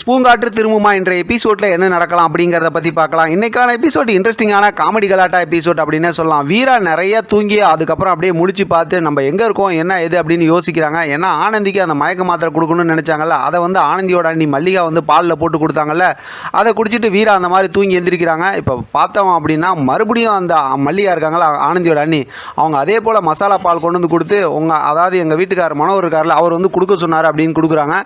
ஸ்பூங்காற்று திரும்புமா என்ற எபிசோடில் என்ன நடக்கலாம் அப்படிங்கிறத பற்றி பார்க்கலாம். இன்னைக்கான எபிசோட் இன்ட்ரெஸ்டிங்கான காமெடி கலாட்டா எபிசோட் அப்படின்னு சொல்லலாம். வீரா நிறைய தூங்கி அதுக்கப்புறம் அப்படியே முழிச்சு பார்த்து நம்ம எங்கே இருக்கோம் என்ன எது அப்படின்னு யோசிக்கிறாங்க. ஏன்னா ஆனந்திக்கு அந்த மயக்க மாத்திரை கொடுக்கணும்னு நினச்சாங்கல்ல அதை வந்து ஆனந்தியோட அண்ணி மல்லிகா வந்து பாலில் போட்டு கொடுத்தாங்கல்ல அதை குடிச்சிட்டு வீரா அந்த மாதிரி தூங்கி எந்திரிக்கிறாங்க. இப்போ பார்த்தோம் அப்படின்னா மறுபடியும் அந்த மல்லிகா இருக்காங்களா ஆனந்தியோட அண்ணி அவங்க அதே போல் மசாலா பால் கொண்டு வந்து கொடுத்து உங்கள் அதாவது எங்கள் வீட்டுக்காரர் மனோர் இருக்கார்ல அவர் வந்து கொடுக்க சொன்னார் அப்படின்னு கொடுக்குறாங்க.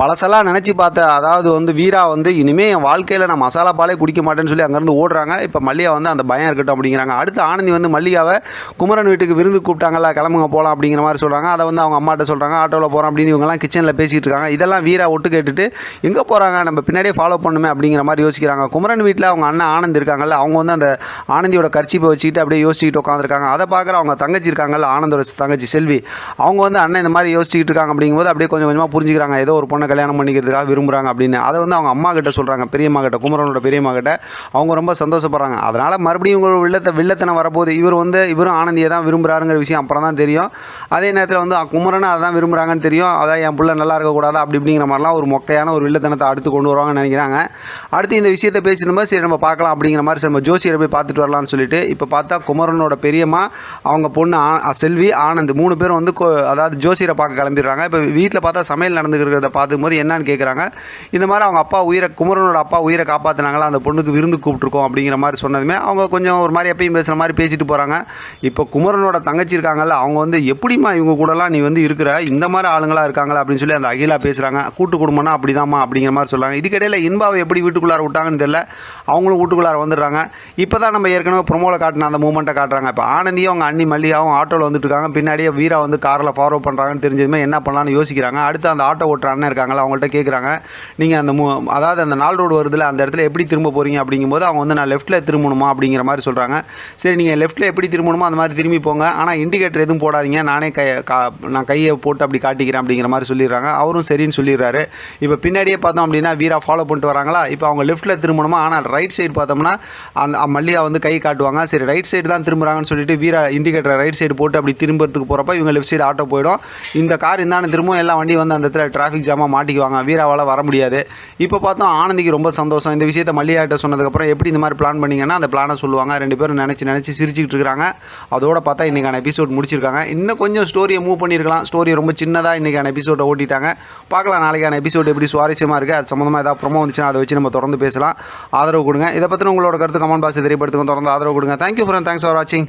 பழசெல்லாம் நினச்சி பார்த்த அதாவது வந்து வீரா வந்து இனிமேல் என் வாழ்க்கையில் நான் மசாலா பாலே குடிக்க மாட்டேன்னு சொல்லி அங்கேருந்து ஓடுறாங்க. இப்போ மல்லியா வந்து அந்த பயம் இருக்கட்டும் அப்படிங்கிறாங்க. அடுத்து ஆனந்தி வந்து மல்லிகாவை குமரன் வீட்டுக்கு விருந்து கூப்பிட்டாங்கல்ல கிளம்புங்க போகலாம் அப்படிங்கிற மாதிரி சொல்கிறாங்க அதை வந்து அவங்க அம்மாட்ட சொல்கிறாங்க ஆட்டோவில் போகிறோம் அப்படின்னு இவங்கெல்லாம் கிச்சனில் பேசிகிட்டு இருக்காங்க. இதெல்லாம் வீரா ஒட்டு கேட்டுட்டு எங்கே போகிறாங்க நம்ம பின்னாடியே ஃபாலோ பண்ணுமே அப்படிங்கிற மாதிரி யோசிக்கிறாங்க. குமரன் வீட்டில் அவங்க அண்ணன் ஆனந்த் இருக்காங்கல்ல அவங்க வந்து அந்த ஆனந்தியோட கர்ச்சிப்பை வச்சுக்கிட்டு அப்படியே யோசிச்சுட்டு உட்காந்துருக்காங்க அதை பார்க்குற அவங்க தங்கச்சி இருக்காங்கல்ல ஆனந்தோட தங்கச்சி செல்வி அவங்க வந்து அண்ணன் இந்த மாதிரி யோசிச்சுட்டு இருக்காங்க அப்படிங்கும்போது அப்படியே கொஞ்சம் கொஞ்சமாக புரிஞ்சுக்கிறாங்க. ஏதோ ஒரு பொண்ணை கல்யாணம் பண்ணிக்கிறதுக்காக விரும்புகிறாங்க அப்படி அப்படின்னு. அதை வந்து அவங்க அம்மா கிட்ட சொல்கிறாங்க பெரியம்மா கிட்ட குமரனோட பெரியம்மா கிட்ட அவங்க ரொம்ப சந்தோஷப்படுறாங்க. அதனால் மறுபடியும் இவங்க வில்லத்தை வில்லத்தனை வரப்போகுது இவர் வந்து இவரும் ஆனந்தியை தான் விரும்புகிறாருங்கிற விஷயம் அப்புறம் தான் தெரியும். அதே நேரத்தில் வந்து குமரனை அதை தான் விரும்புகிறாங்கன்னு தெரியும். அதான் என் பிள்ளை நல்லா இருக்கக்கூடாது அப்படி இப்படிங்கிற மாதிரிலாம் ஒரு மொக்கையான ஒரு வில்லத்தனத்தை அடுத்து கொண்டு வருவாங்கன்னு நினைக்கிறாங்க. அடுத்து இந்த விஷயத்தை பேசினோம் சரி நம்ம பார்க்கலாம் அப்படிங்கிற மாதிரி நம்ம ஜோசியரை போய் பார்த்துட்டு வரலாம்னு சொல்லிட்டு இப்போ பார்த்தா குமரனோட பெரியம்மா அவங்க பொண்ணு ஆ- செல்வி ஆனந்த் மூணு பேரும் வந்து அதாவது ஜோசியரை பார்க்க கிளம்பிடுறாங்க. இப்போ வீட்டில் பார்த்தா சமையல் நடந்துக்கிறத பார்க்கும்போது என்னன்னு கேட்குறாங்க இந்த மாதிரி அவங்க அப்பா உயிரை குமரனோட அப்பா உயிரை காப்பாற்றினாங்களா அந்த பொண்ணுக்கு விருந்து கூப்பிட்ருக்கோம் அப்படிங்கிற மாதிரி சொன்னதுமே அவங்க கொஞ்சம் ஒரு மாதிரி எப்பயும் பேசுகிற மாதிரி பேசிட்டு போகிறாங்க இப்போ குமரனோட தங்கச்சி இருக்காங்கல்ல அவங்க வந்து எப்படிம்மா இவங்க கூடலாம் நீ வந்து இருக்கிற? இந்த மாதிரி ஆளுங்களாக இருக்காங்களா அப்படின்னு சொல்லி அந்த அகிலா பேசுகிறாங்க கூட்டு குடும்பம்னா அப்படிதாம்மா அப்படிங்கிற மாதிரி சொல்கிறாங்க இதுக்கிடையில் இன்பாவை எப்படி வீட்டுக்குள்ளார விட்டாங்கன்னு தெரியல. அவங்களும் வீட்டுக்குள்ளார வந்துடுறாங்க. இப்போ தான் நம்ம ஏற்கனவே ப்ரொமோவில் காட்டின அந்த மூமெண்ட்டை காட்டுறாங்க. இப்போ ஆனந்தியும் அவங்க அண்ணி மல்லியாவும் ஆட்டோவில் வந்துட்டு இருக்காங்க. பின்னாடியே வீரா வந்து காரில் ஃபாலோ பண்ணுறாங்கன்னு தெரிஞ்சதுமே என்ன பண்ணலான்னு யோசிக்கிறாங்க. அடுத்து அந்த ஆட்டோ ஓட்டுற அண்ணன் இருக்காங்களா அவங்கள்ட்ட கேட்குறாங்க நீங்கள் அந்த மு அதாவது அந்த நாள் ரோடு வருதுல அந்த இடத்துல எப்படி திரும்ப போகிறீங்க அப்படிங்கும்போது அவங்க வந்து நான் லெஃப்ட்டில் திரும்பணுமா? அப்படிங்கிற மாதிரி சொல்கிறாங்க சரி நீங்கள் லெஃப்ட்டில் எப்படி திரும்பணுமோ அந்த மாதிரி திரும்பி போங்க. ஆனால் இண்டிகேட்டர் எதுவும் போடாதீங்க. நானே கை கா நான் கையை போட்டு அப்படி காட்டிக்கிறேன் அப்படிங்கிற மாதிரி சொல்லிடுறாங்க. அவரும் சரின்னு சொல்லிடுறாரு. இப்போ பின்னாடியே பார்த்தோம் அப்படின்னா வீரா ஃபாலோ பண்ணிட்டு வராங்களா? இப்போ அவங்க லெஃப்ட்டில் திரும்பணுமா? ஆனால் ரைட் சைடு பார்த்தோம்னா அந்த மல்லியா வந்து கை காட்டுவாங்க. சரி ரைட் சைடு தான் திரும்புகிறாங்கன்னு சொல்லிட்டு வீரா இண்டிகேட்டர் ரைட் சைடு போட்டு அப்படி திரும்புறதுக்கு போகிறப்ப இவங்க லெஃப்ட் சைடு ஆட்டோ போயிடும். இந்த கார் இருந்தாலும் திரும்பவும் எல்லா வண்டியும் வந்து அந்த இடத்துல டிராஃபிக் ஜாமாக மாட்டிக்குவாங்க. வீராவால் வர முடியாது. இப்போ பார்த்தோம் ஆனந்திக்கு ரொம்ப சந்தோஷம். இந்த விஷயத்தை மல்லிகாட்ட சொன்னதுக்கப்புறம் எப்படி இந்த மாதிரி பிளான் பண்ணீங்கன்னா அந்த பிளானை சொல்லுவாங்க. ரெண்டு பேரும் நினச்சி நினச்சி சிரிச்சுக்கிட்டு இருக்கிறாங்க அதோட பார்த்தா இன்றைக்கான எபிசோட் முடிச்சிருக்காங்க. இன்னும் கொஞ்சம் ஸ்டோரியை மூவ் பண்ணியிருக்கலாம் ஸ்டோரி ரொம்ப சின்னதாக இன்றைக்கான எபிசோட்டை ஓட்டிட்டாங்க. பார்க்கலாம் நாளைக்கான எபிசோட் எப்படி சுவாரஸ்யமாக இருக்குது அது சம்மந்தமாக ஏதாவது ப்ரொமோ வந்துச்சுன்னா அதை வச்சு நம்ம தொடர்ந்து பேசலாம். ஆதரவு கொடுங்க. இதை பற்றின உங்களோட கருத்து கமெண்ட் பாக்ஸ் தெரியப்படுத்துங்க. தொடர்ந்து ஆதரவு கொடுங்க. தேங்க்யூ ஃபார் தேங்க்ஸ் ஃபார் வாட்சிங்